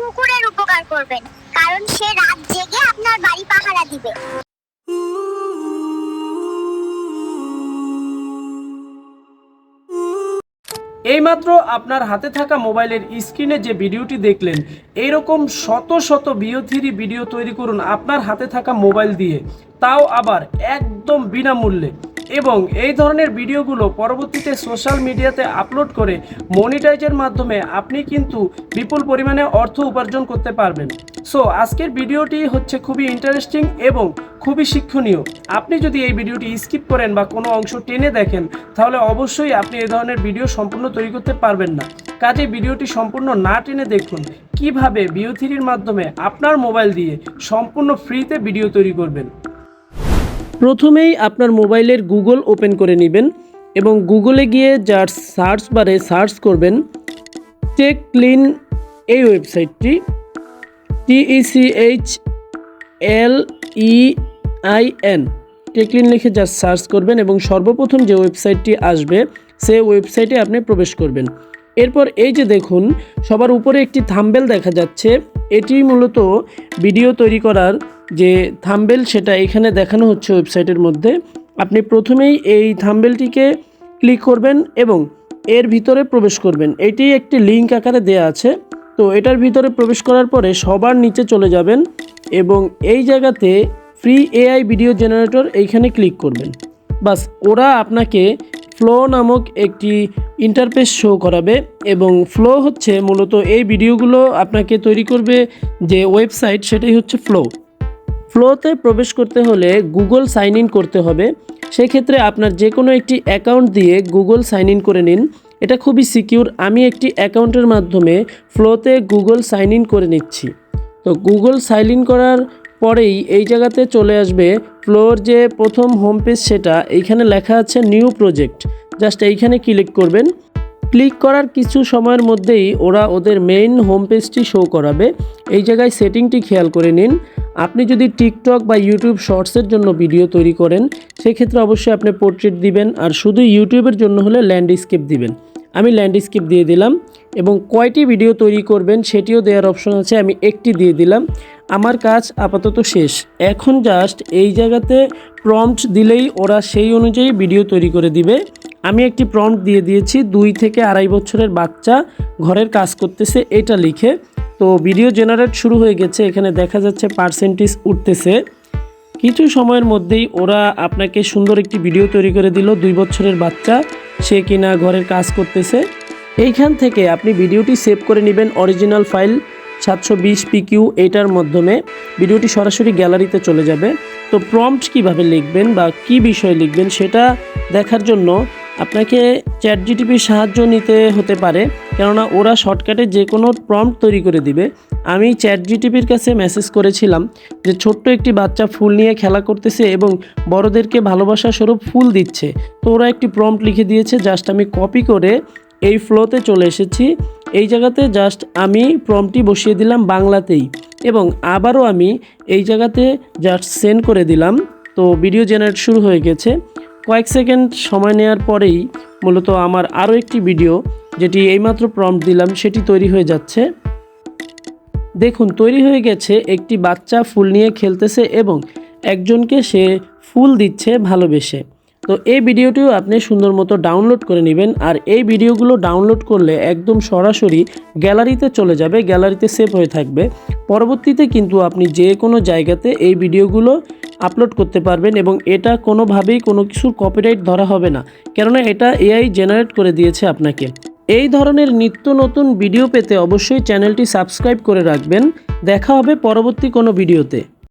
কুকুরের উপকার করবেন। কারণ সে রাত জেগে আপনার বাড়ি পাহারা দিবে। এইমাত্র আপনার হাতে থাকা মোবাইলের স্ক্রিনে যে ভিডিওটি দেখলেন, এইরকম শত শত বিওথিরি ভিডিও তৈরি করুন আপনার হাতে থাকা মোবাইল দিয়ে। তাও আবার একদম বিনামূল্যে। এবং এই ধরনের ভিডিওগুলো পরবর্তীতে সোশ্যাল মিডিয়াতে আপলোড করে মনিটাইজের মাধ্যমে আপনি কিন্তু বিপুল পরিমাণে অর্থ উপার্জন করতে পারবেন। সো আজকের ভিডিওটি হচ্ছে খুবই ইন্টারেস্টিং এবং খুবই শিক্ষণীয়। আপনি যদি এই ভিডিওটি স্কিপ করেন বা কোনো অংশ টেনে দেখেন, তাহলে অবশ্যই আপনি এই ধরনের ভিডিও সম্পূর্ণ তৈরি করতে পারবেন না। কাজে ভিডিওটি সম্পূর্ণ না টেনে দেখুন। কীভাবে বিও থ্রির মাধ্যমে আপনার মোবাইল দিয়ে সম্পূর্ণ ফ্রিতে ভিডিও তৈরি করবেন? প্রথমেই আপনার মোবাইলের গুগল ওপেন করে নেবেন এবং গুগলে গিয়ে যার সার্চ বারে সার্চ করবেন টেক ক্লিন এই ওয়েবসাইটটি T E C H L E I N টেকলিন লিখে জাস্ট সার্চ করবেন এবং সর্বপ্রথম যে ওয়েবসাইটটি আসবে, সে ওয়েবসাইটে আপনি প্রবেশ করবেন। এরপর এই যে দেখুন, সবার উপরে একটি থাম্বেল দেখা যাচ্ছে। এটি মূলত ভিডিও তৈরি করার যে থাম্বেল সেটা এখানে দেখানো হচ্ছে ওয়েবসাইটের মধ্যে। আপনি প্রথমেই এই থাম্বেলটিকে ক্লিক করবেন এবং এর ভিতরে প্রবেশ করবেন। এটি একটি লিঙ্ক আকারে দেয়া আছে। তো এটার ভিতরে প্রবেশ করার পরে সবার নিচে চলে যাবেন এবং এই জায়গাতে ফ্রি এআই ভিডিও জেনারেটর এইখানে ক্লিক করবেন। বাস, ওরা আপনাকে ফ্লো নামক একটি ইন্টারফেস শো করাবে এবং ফ্লো হচ্ছে মূলত এই ভিডিওগুলো আপনাকে তৈরি করবে যে ওয়েবসাইট, সেটাই হচ্ছে ফ্লো। ফ্লোতে প্রবেশ করতে হলে গুগল সাইন ইন করতে হবে। সেক্ষেত্রে আপনার যে কোনো একটি অ্যাকাউন্ট দিয়ে গুগল সাইন ইন করে নিন। এটা খুবই সিকিউর আমি একটি অ্যাকাউন্টের মাধ্যমে ফ্লোতে গুগল সাইন ইন করে নিচ্ছি। তো গুগল সাইন ইন করার পরেই এই জায়গাতে চলে আসবে ফ্লোর যে প্রথম হোম পেজ সেটা। এইখানে লেখা আছে নিউ প্রজেক্ট জাস্ট এইখানে ক্লিক করবেন। ক্লিক করার কিছু সময়ের মধ্যেই ওরা ওদের মেইন হোম পেজটি শো করাবে। এই জায়গায় সেটিংটি খেয়াল করে নিন। আপনি যদি টিকটক বা ইউটিউব শর্টসের জন্য ভিডিও তৈরি করেন, সেক্ষেত্রে অবশ্যই আপনি পোর্ট্রেট দিবেন আর শুধু ইউটিউবের জন্য হলে ল্যান্ডস্কেপ দিবেন। আমি ল্যান্ডস্কেপ দিয়ে দিলাম এবং কয়টি ভিডিও তৈরি করবেন সেটিও দেওয়ার অপশন আছে, আমি একটি দিয়ে দিলাম। আমার কাজ আপাতত শেষ। এখন জাস্ট এই জায়গাতে প্রম্পট দিলেই ওরা সেই অনুযায়ী ভিডিও তৈরি করে দিবে। আমি একটি প্রম্পট দিয়ে দিয়েছি, দুই থেকে আড়াই বছরের বাচ্চা ঘরের কাজ করতেছে, এটা লিখে। তো ভিডিও জেনারেট শুরু হয়ে গেছে, এখানে দেখা যাচ্ছে পার্সেন্টেজ উঠতেছে। কিছু সময়ের মধ্যেই ওরা আপনাকে সুন্দর একটি ভিডিও তৈরি করে দিল, দুই বছরের বাচ্চা, সে কিনা ঘরের কাজ করতেছে। এইখান থেকে আপনি ভিডিওটি সেভ করে নেবেন অরিজিনাল ফাইল সাতশো বিশ পিকিউ এইটার মাধ্যমে। ভিডিওটি সরাসরি গ্যালারিতে চলে যাবে। তো প্রম্পট কীভাবে লিখবেন বা কি বিষয় লিখবেন সেটা দেখার জন্য আপনাকে চ্যাট জিটিপির সাহায্য নিতে হতে পারে, কেননা ওরা শর্টকাটে যে কোনো প্রম্পট তৈরি করে দিবে। আমি চ্যাট জিটিপির কাছে মেসেজ করেছিলাম যে ছোট্ট একটি বাচ্চা ফুল নিয়ে খেলা করতেছে এবং বড়দেরকে ভালোবাসা স্বরূপ ফুল দিচ্ছে। তো ওরা একটি প্রম্পট লিখে দিয়েছে, জাস্ট আমি কপি করে এই ফ্লোতে চলে এসেছি। এই জায়গাতে জাস্ট আমি প্রম্পটি বসিয়ে দিলাম বাংলাতেই এবং আবারও আমি এই জায়গাতে জাস্ট সেন্ড করে দিলাম। তো ভিডিও জেনারেট শুরু হয়ে গেছে। কয়েক সেকেন্ড সময় নেওয়ার পরেই মূলত আমার আরও একটি ভিডিও, যেটি এইমাত্র প্রম্পট দিলাম, সেটি তৈরি হয়ে যাচ্ছে। দেখুন, তৈরি হয়ে গেছে একটি বাচ্চা ফুল নিয়ে খেলতেছে এবং একজনকে সে ফুল দিচ্ছে ভালোবেসে। তো এই ভিডিওটিও আপনি সুন্দর মতো ডাউনলোড করে নেবেন আর এই ভিডিওগুলো ডাউনলোড করলে একদম সরাসরি গ্যালারিতে চলে যাবে, গ্যালারিতে সেভ হয়ে থাকবে। পরবর্তীতে কিন্তু আপনি যে কোনো জায়গাতে এই ভিডিওগুলো আপলোড করতে পারবেন এবং এটা কোনোভাবেই কোনো কিছুর কপিরাইট ধরা হবে না। কেননা এটা এআই জেনারেট করে দিয়েছে আপনাকে। এই ধরনের নিত্য নতুন ভিডিও পেতে অবশ্যই চ্যানেলটি সাবস্ক্রাইব করে রাখবেন। দেখা হবে পরবর্তী কোনো ভিডিওতে